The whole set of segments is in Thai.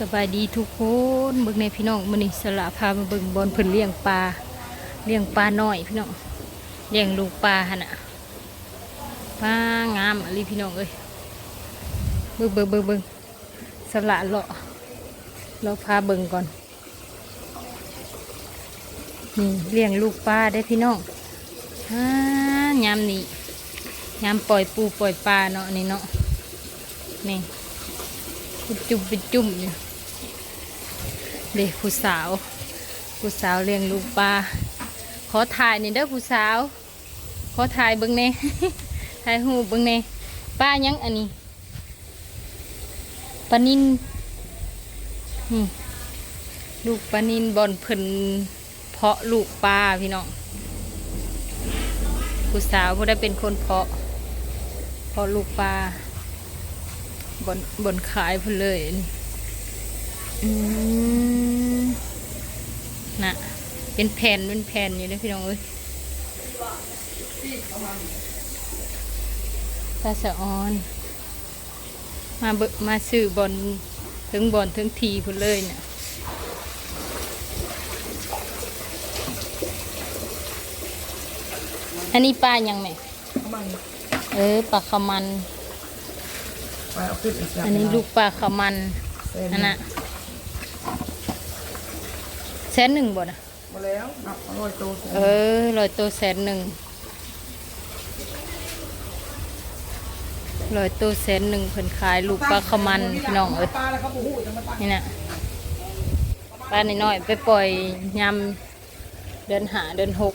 สบายดีทุกคนเบิ่งในพี่น้องมื้อนี้สละพามาเบิ่งบอลเพิ่นเลี้ยงปลาเลี้ยงปลาน้อยพี่น้องเลี้ยงลูกปลาหั่นน่ะปลางามอะลีพี่น้องเอ้ยเบิ่งเบิ่งเบิ่งเบิ่งสละเลาะเราพาเบิ่งก่อนนี่เลี้ยงลูกปลาได้พี่น้องอ่ายามนี้ยามปล่อยปูปล่อยปลาเนาะนี่เนาะนี่จุ่มเป็นจุ่มอยู่ เด็กผู้สาวผู้สาวเลี้ยงลูกปลาขอถ่ายนี่เด้อผู้สาว ขอถ่ายเบิ้งเน่ถ่ายหูเบิ้งเน่ป้ายังอันนี้ปลานินนี่ลูกปลานินบอนเพิ่นเพาะลูกปลาพี่น้องผู้สาวผู้ได้เป็นคนเพาะ เพาะลูกปลาบนบนขายเพนเลยอืมน่ะ เป็นแผ่นเป็นแผ่นอยู่นะพี่น้องเอ้ยตาสะออน มาเบมาซื้อบอลถึงบอลถึงทีพุ่นเลยเนี่ยอันนี้ปลายังไหมมันเออปลาขาวมันไปเอาขึ้นอีกแล้วอันนี้ลูกปลาขาวมันเส้นนั่นน่ะแสนหนึ่งบ่นะ มาแล้วนับอร่อยโตเส้นเออลอยตัวแสนหนึ่งลอยตัวแสนหนึ่งเพิ่นขายลูกปลาขาวมันพี่น้องเอ้ยปลาแล้วครับโอ้โหจะมาตักนี่น่ะปลาน้อยๆไปปล่อยยำเดือนหาเดือนหก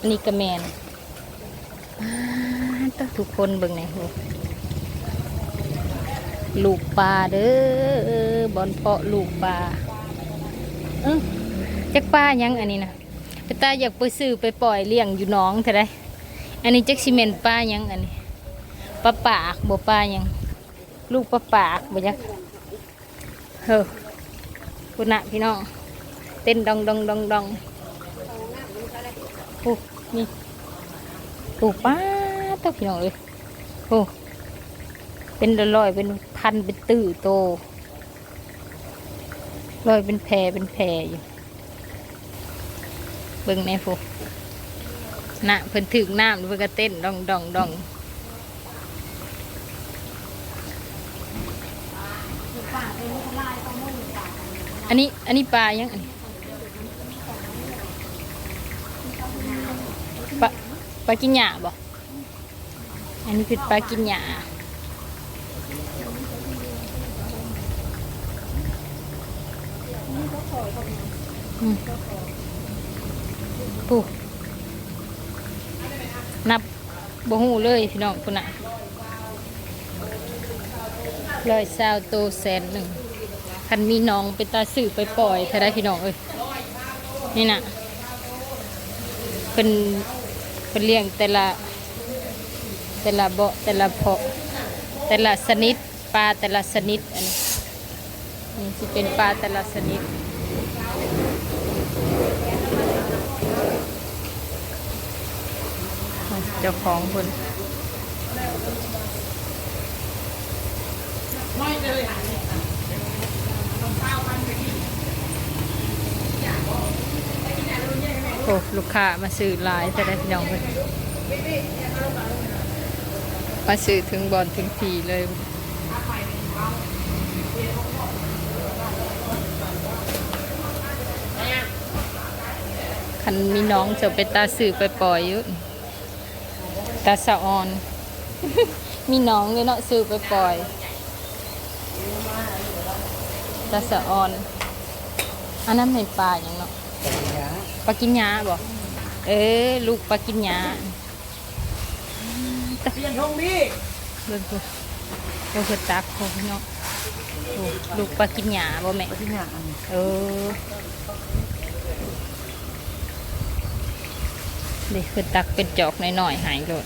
อันนี่กระแมนอ่าต้องทุกคนเบิ่งในหู ลูกปลาเด้อบอนเพาะลูกปลาเออจักปลายังอันนี้นะไปตาอยากไปซื้อไปปล่อยเลี้ยงอยู่น้องเท่าไรอันนี้จักซีเมนปลายังอันนี้ปลาปากบ่ปลายังลูกปลาปากบ่จักเฮ้อคุณนะพี่น้องเต้นดองดองดองดองโอ้นี่โอ้ป้าเต้าพี่น้องเลยโอ้เป็นลอยๆเป็น พันเป็นตื้อโตลอยเป็นแพรเป็นแพรอยู่ เบิ่งแน่พวกน่ะเพิ่นถึกน้ำเพิ่นก็เต้นดองดองดองอันนี้อันนี้ปลายังอันนี้ปลาปลากินหญ้าบ่อันนี้คือปลากินหญ้าอืม ปุ๊นับบ่หูเลยพี่น้องคุณน่ะร้อยเศร้าโตแสนหนึ่งคันมีน้องไปตาสื่อไปปล่อยถ้าได้พี่น้องเอ้ยนี่น่ะเป็นเป็นเลี้ยงแต่ละ แต่ละเบาะแต่ละเพาะแต่ละชนิดปลาแต่ละชนิดอันนี้ นี่สิเป็นปลาแต่ละชนิดเจ้าของคนโอ้ลูกค้ามาซื้อหลายแต่ได้พี่น้องเลยมาซื้อถึงบอลถึงทีเลย คันมีน้องจะไปตาสื่อไปปล่อยอยู่ตาสะออน มีน้องเลยเนาะซื้อไปปล่อยตาสะออน อันนั้นเป็นปลาอย่างเนาะปลากินหญ้าบ่เออลูกปลากินหญ้าเปลี่ยนทงพี่เบิ่งดูเบิ่งคือตักโอ้พี่เนาะโอ้ลูกปลากินหญ้าบ่แม่ปที่เนี่ยอันเออ เด็กคือตักเป็นจอกหน่อยๆหายโลด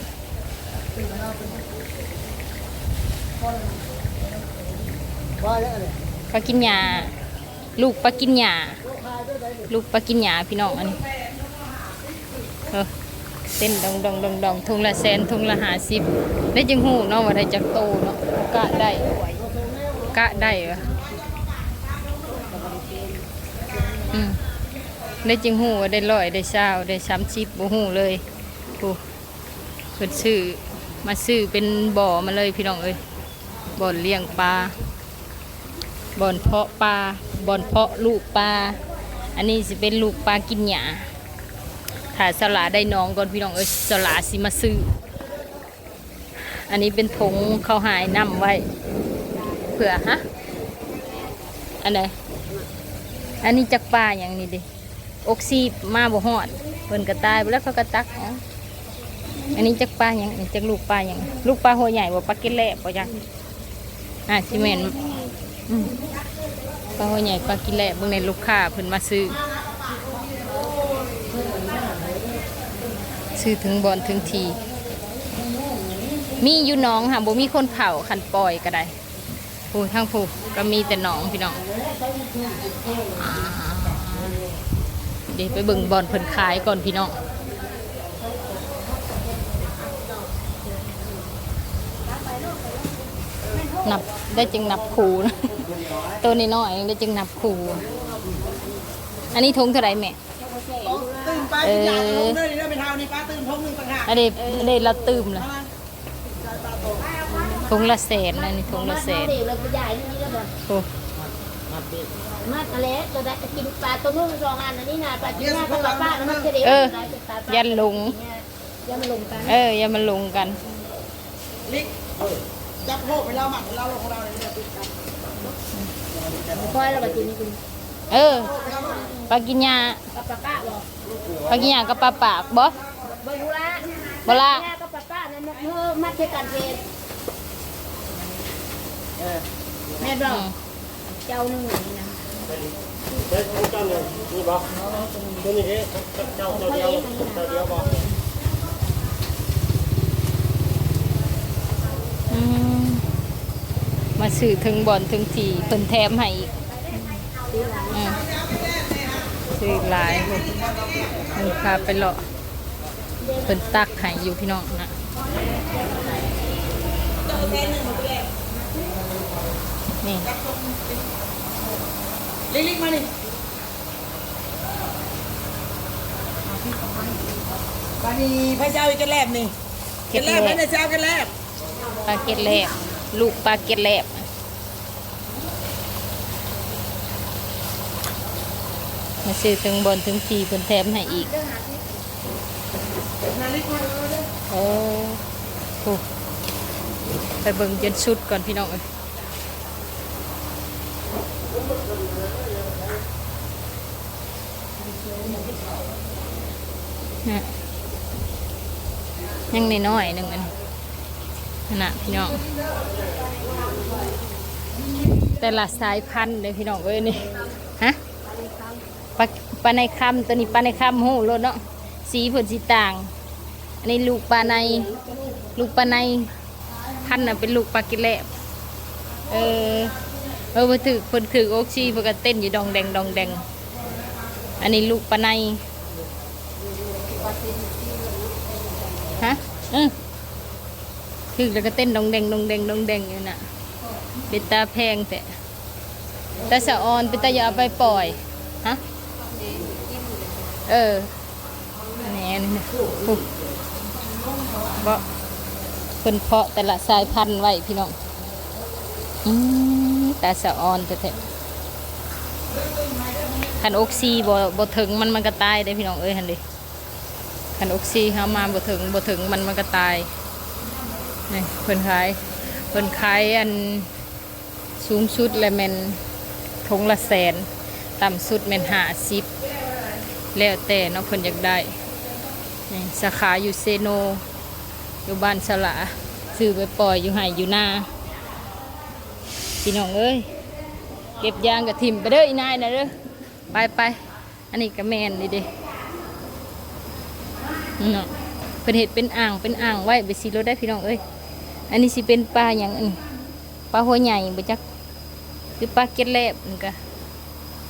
ว่าเยอะเลยปลากินหญ้าลูกปลากินหญ้าลูกปลากินหญ้าพี่น้องอันนี้เออเต้นดองดองดองดองทุงละแสนทุงละหาสิบได้จึงหูเนาะว่าได้จากโตเนาะกะได้กะได้วะอืม ได้จึงหูได้ร้อยได้เช้าได้สามสิบบ่หูเลยโอ้เพิ่นซื้อมาซื้อเป็นบ่อมาเลยพี่น้องเอ้ยบ่อนเลี้ยงปลาบ่อนเพาะปลาบ่อนเพาะลูกปลาอันนี้สิเป็นลูกปลากินหญ้าถ้าสลาได้น้องก่อนพี่น้องเอ้ยสลาสิมาซื้ออันนี้เป็นผงข้าวหายนำไว้เผื่อฮะอันไหนอันนี้จักปลาอย่างนี้ดิ อกซีมาบ่ฮอดเพิ่นกระตายไปแล้วเขากระตักอาอันนี้จักปลาอย่างจักลูกปลาอย่างลูกปลาหัวใหญ่บ่ปลาเกล็ดแหลบบ่จักอ่าซีเมนปลาหัวใหญ่ปลากินแหลบเบิ่งในลูกค้าเพิ่นมาซื้อ ซื้อถึงบอนถึงที มีอยู่น้องค่ะบ่มีคนเผาคันปล่อยก็ได้ผู้ทั้งผู้ก็มีแต่หนองพี่น้องอ่า เดี๋ยวไปเบิ่งบอนเพิ่นขายก่อนพี่น้องนับได้จึงนับคูนะตัวนี้น้อยๆได้จึงนับคูอันนี้ทงเท่าไหรแม่ตื่นไปกินยาทงเด้อนี่เด้อเป็นเท่านี่ป้าตื่นทงหนึ่งต่างหากอันนี้อันนี้เราตื่มเลยทงละแสนนะนี่ทงละแสนเด็กเราไปใหญ่นี่ก็แบบโอ้ มาทะเลเราได้กินปลาตัวนู้นสองอันอันนี้นะปลาจีน่ากับปลาป้าแล้วมันจะเด็กยันลงยันลงกันเอออย่ามาลงกันลิกจับโลกไปแล้วหมัดไปแล้วลงของเราเลยเนี่ยค่อยเราปลาจีนี่คุณเออปลากินยาปลาปลาป้าหรอปลากินยากับปลาปากบ่บารุละบ่ละกับปลาป้านั่นมันเพิ่มมาเทกันเองแม่บอกอืมเจ้าหนึ่งนี่นะ เฮ้ยเจ้าเนี่ยนี่บอกตัวนี้เจ้าเจ้าเดียวเจ้าเดียวบอกมาสื่อถึงบอนถึงทีเพิ่นแถมให้อีกอืมซื้อหลายเลยมันพาไปเลาะเพิ่นตักให้อยู่พี่น้องนะนี่ ลิกลิกมานี่ปานีพระเจ้าอีกกันแลบนี่กันแลบพระเจ้ากันแลบปลาเก็ดแลบลูกปลาเก็ดแลบมาซื้อถึงบอนถึงทีเพิ่นแถมให้อีกนาลิกมาเด้อโอ้โหไปเบิ่งจนชุดก่อนพี่น้องเอ้ย ยังน้อยๆหนึ่งอันขนาดพี่น้อง แต่ละสายพันธุ์เลยพี่น้องเอ้ยนี่ ฮะปลาปลาในคำตัวนี้ปลาในคำหูรถเนาะ สีเพิ่นสีต่าง อันนี้ลูกปลาใน ลูกปลาในพันธุ์น่ะเป็นลูกปลากิเลบเออ เออมาถือคนถือโอกชีเพื่อก็เต้นอยู่ดองแดงดองแดง อันนี้ลูกปลาใน ฮะเออถือแล้วก็เต้นดองแดงดองแดงดองแดงอยู่น่ะเป็นตาแพงแต่ตาสะออนเป็นตาอย่าเอาไปปล่อยฮะเออแหน่นี่นะปุ๊บบ่เพิ่นเพาะแต่ละสายพันธุ์ไว้พี่น้องอืมแต่สะออนแท้ๆคันอกซีบ่บ่ถึงมันมันก็ตายได้พี่น้องเอ้ยหันดิ คันอกซีเฮามาบ่ถึงบ่ถึงมันมันก็ตายนี่เพิ่นขายเพิ่นขายอันสูงสุดเลยแมนทงละแสน ต่ำสุดแม่น50แล้วแต่เนาะเพิ่นอยากได้นี่สาขาอยู่เซโน อยู่บ้านสลาซื้อไปปล่อยอยู่ไห่อยู่นาพี่น้องเอ้ยเก็บยางกับทิมไปเด้ออีนายนะเด้อไปไปอันนี้ก็แมนนี่เดิ เนาะเป็นเห็ดเป็นอ่างเป็นอ่างไว้ไปซีรถได้พี่น้องเอ้ยอันนี้สิเป็นปลาอย่างอื่นปลาหัวใหญ่บจักคือปลาเก็ดแลบนี่ก็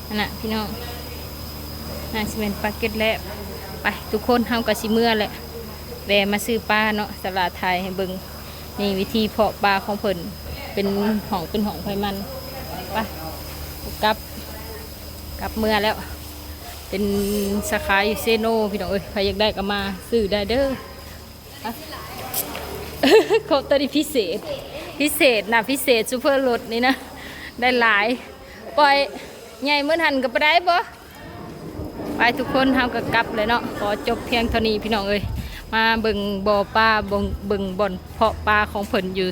นั่นน่ะพี่น้องน่าสิเป็นปลาเก็ดแลบไปทุกคนเฮากับสิเมื่อแหละแวะมาซื้อปลาเนาะตลาดไทยให้เบิ่งนี่วิธีเพาะปลาของเพิ่นเป็นห้องเป็นห้องไผมันไปกลับกลับเมื่อแล้ว เป็นสาขาอยู่เซโนพี่น้องเอ้ยใครอยากได้ก็มาซื้อได้เด้อไปเขาตัวนี้พิเศษ พิเศษนะพิเศษซูเปอร์รถนี่นะ ได้หลาย ปล่อยใหญ่เมื่อหันก็ไปได้ปะไปทุกคนทำกับกลับเลยเนาะขอจบเพียงเท่านี้พี่น้องเอ้ยมาเบิ่งบ่อปลาเบิ่งเบิ่งบ่อนเพาะปลาของเพิ่นอยู่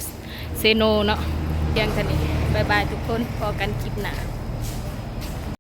เซโนเนาะเพียงเท่านี้บายบายทุกคนพอกันคลิปหน้า